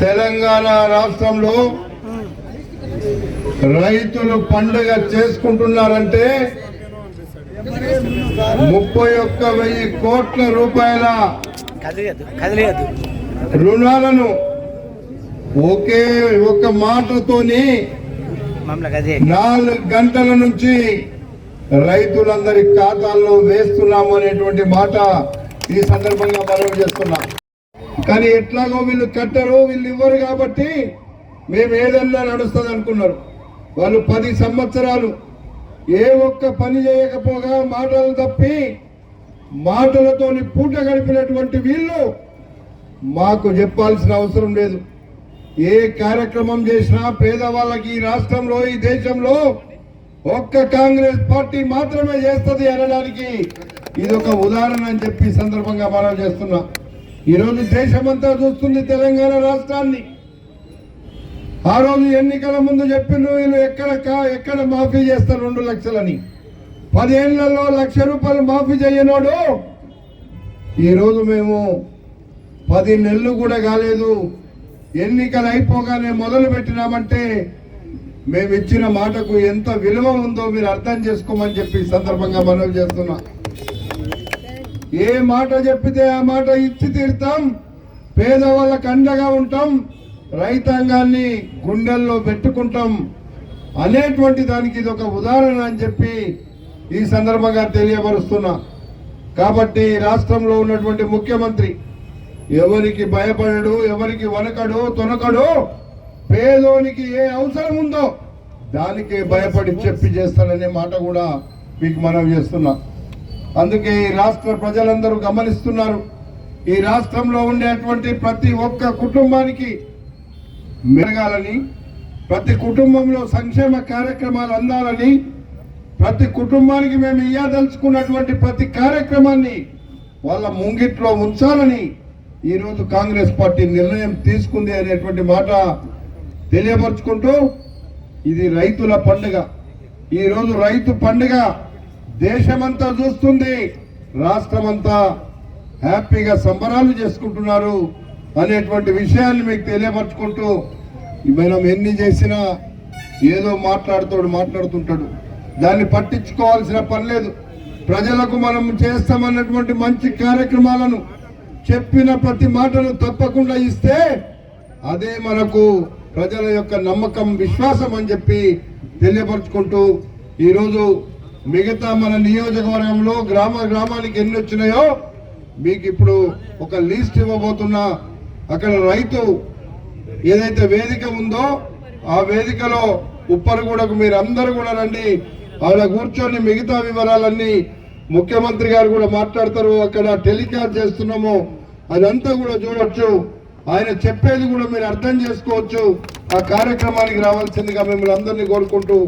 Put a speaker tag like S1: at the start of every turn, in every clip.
S1: తెలంగాణ రాష్ట్రంలో రైతులు పండుగ చేసుకుంటున్నారంటే ముప్పై ఒక్క వెయ్యి కోట్ల రూపాయల రుణాలను ఒకే ఒక మాటతోని నాలుగు గంటల నుంచి రైతులందరి ఖాతాల్లో వేస్తున్నాము అనేటువంటి మాట ఈ సందర్భంగా మనం చేస్తున్నా. కానీ ఎట్లాగో వీళ్ళు కట్టరు వీళ్ళు ఇవ్వరు కాబట్టి మేము ఏదన్నా నడుస్తుంది అనుకున్నారు వాళ్ళు పది సంవత్సరాలు ఏ ఒక్క పని చేయకపోగా మాటలు తప్పి మాటలతోని పూట గడిపినటువంటి వీళ్ళు మాకు చెప్పాల్సిన అవసరం లేదు. ఏ కార్యక్రమం చేసినా పేదవాళ్ళకి ఈ రాష్ట్రంలో ఈ దేశంలో ఒక్క కాంగ్రెస్ పార్టీ మాత్రమే చేస్తుంది అనడానికి ఇది ఒక ఉదాహరణ అని చెప్పి సందర్భంగా మనం చేస్తున్నా. ఈరోజు దేశమంతా చూస్తుంది తెలంగాణ రాష్ట్రాన్ని. ఆ రోజు ఎన్నికల ముందు చెప్పిండ్రు వీళ్ళు ఎక్కడ ఎక్కడ మాఫీ చేస్తారు రెండు లక్షలని? పదేళ్ళలో లక్ష రూపాయలు మాఫీ చేయనోడు. ఈరోజు మేము పది నెలలు కూడా కాలేదు. ఎన్నికలు అయిపోగానే మొదలు పెట్టినామంటే మేము ఇచ్చిన మాటకు ఎంత విలువ ఉందో మీరు అర్థం చేసుకోమని చెప్పి సందర్భంగా మనవి చేస్తున్నా. ఏ మాట చెప్పితే ఆ మాట ఇచ్చి తీరుతాం. పేదవాళ్ళకు అండగా ఉంటాం. రైతాంగాన్ని గుండెల్లో పెట్టుకుంటాం. అనేటువంటి దానికి ఇది ఒక ఉదాహరణ అని చెప్పి ఈ సందర్భంగా తెలియపరుస్తున్నా. కాబట్టి రాష్ట్రంలో ఉన్నటువంటి ముఖ్యమంత్రి ఎవరికి భయపడడు ఎవరికి వనకడు తొనకడు పేదోనికి ఏ అవసరం ఉందో దానికి భయపడి చెప్పి చేస్తాననే మాట కూడా మీకు మనం చేస్తున్నాం. అందుకే ఈ రాష్ట్ర ప్రజలందరూ గమనిస్తున్నారు. ఈ రాష్ట్రంలో ఉండేటువంటి ప్రతి ఒక్క కుటుంబానికి మెరగాలని ప్రతి కుటుంబంలో సంక్షేమ కార్యక్రమాలు అందాలని ప్రతి కుటుంబానికి మేము ఇయ్యదలుచుకున్నటువంటి ప్రతి కార్యక్రమాన్ని వాళ్ళ ముంగిట్లో ఉంచాలని ఈరోజు కాంగ్రెస్ పార్టీ నిర్ణయం తీసుకుంది అనేటువంటి మాట తెలియపరుచుకుంటూ ఇది రైతుల పండుగ. ఈరోజు రైతు పండుగ దేశమంతా చూస్తుంది. రాష్ట్రమంతా హ్యాపీగా సంబరాలు చేసుకుంటున్నారు అనేటువంటి విషయాన్ని మీకు తెలియపరచుకుంటూ మనం ఎన్ని చేసినా ఏదో మాట్లాడుతాడు మాట్లాడుతుంటాడు. దాన్ని పట్టించుకోవాల్సిన పని లేదు. ప్రజలకు మనం చేస్తామన్నటువంటి మంచి కార్యక్రమాలను చెప్పిన ప్రతి మాటను తప్పకుండా ఇస్తే అదే మనకు ప్రజల యొక్క నమ్మకం విశ్వాసం అని చెప్పి తెలియపరుచుకుంటూ ఈరోజు మిగతా మన నియోజకవర్గంలో గ్రామ గ్రామానికి ఎన్ని వచ్చినాయో మీకు ఇప్పుడు ఒక లిస్ట్ ఇవ్వబోతున్నా అక్కడ రైతు ఏదైతే వేదిక ఉందో ఆ వేదికలో ఉప్పరగూడకు మీరు అందరూ కూడా రండి. ఆడ కూర్చొని మిగతా వివరాలన్నీ ముఖ్యమంత్రి గారు కూడా మాట్లాడతారు. అక్కడ టెలికాస్ట్ చేస్తున్నాము. అదంతా కూడా చూడొచ్చు. ఆయన చెప్పేది కూడా మీరు అర్థం చేసుకోవచ్చు. ఆ కార్యక్రమానికి రావాల్సిందిగా మిమ్మల్ని అందరినీ కోరుకుంటూ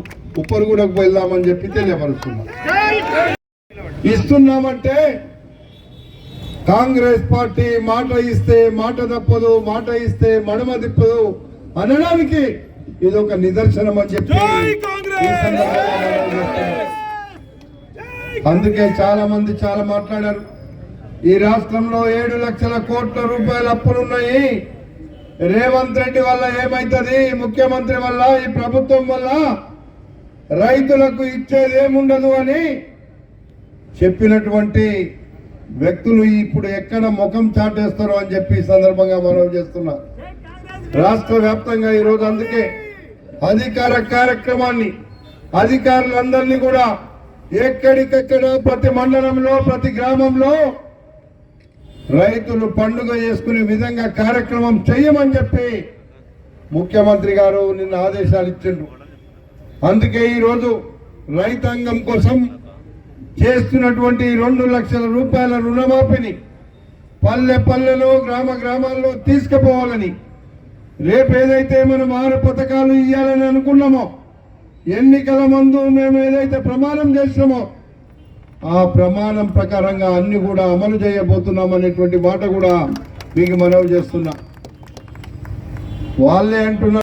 S1: ఉప్పరగూడకు వెళ్దామని చెప్పి తెలియపరుస్తున్నాం. ఇస్తున్నామంటే కాంగ్రెస్ పార్టీ మాట ఇస్తే మాట తప్పదు మాట ఇస్తే మడమ తిప్పదు అనడానికి ఇది ఒక నిదర్శనం అని చెప్పి. అందుకే చాలా మంది చాలా మాట్లాడారు. ఈ రాష్ట్రంలో ఏడు లక్షల కోట్ల రూపాయల అప్పులున్నాయి రేవంత్ రెడ్డి వల్ల ఏమైతుంది? ముఖ్యమంత్రి వల్ల? ఈ ప్రభుత్వం వల్ల? రైతులకు ఇచ్చేది ఏముండదు అని చెప్పినటువంటి వ్యక్తులు ఇప్పుడు ఎక్కడ ముఖం చాటేస్తారో అని చెప్పి సందర్భంగా మనం చేస్తున్నా. రాష్ట్ర వ్యాప్తంగా ఈరోజు అందుకే అధికార కార్యక్రమాన్ని అధికారులందరినీ కూడా ఎక్కడికెక్కడ ప్రతి మండలంలో ప్రతి గ్రామంలో రైతులు పండుగ చేసుకునే విధంగా కార్యక్రమం చేయమని చెప్పి ముఖ్యమంత్రి గారు నిన్న ఆదేశాలు ఇచ్చిండ్రు. అందుకే ఈరోజు రైతాంగం కోసం చేస్తున్నటువంటి రెండు లక్షల రూపాయల రుణమాఫీని పల్లె పల్లెలో గ్రామ గ్రామాల్లో తీసుకుపోవాలని రేపు ఏదైతే మనం ఆరు పథకాలు ఇవ్వాలని అనుకున్నామో ఎన్నికల ముందు మేము ఏదైతే ప్రమాణం చేసినామో ఆ ప్రమాణం ప్రకారంగా అన్ని కూడా అమలు చేయబోతున్నాం అనేటువంటి మాట కూడా మీకు మనవి చేస్తున్నా. వాళ్ళే అంటున్నారు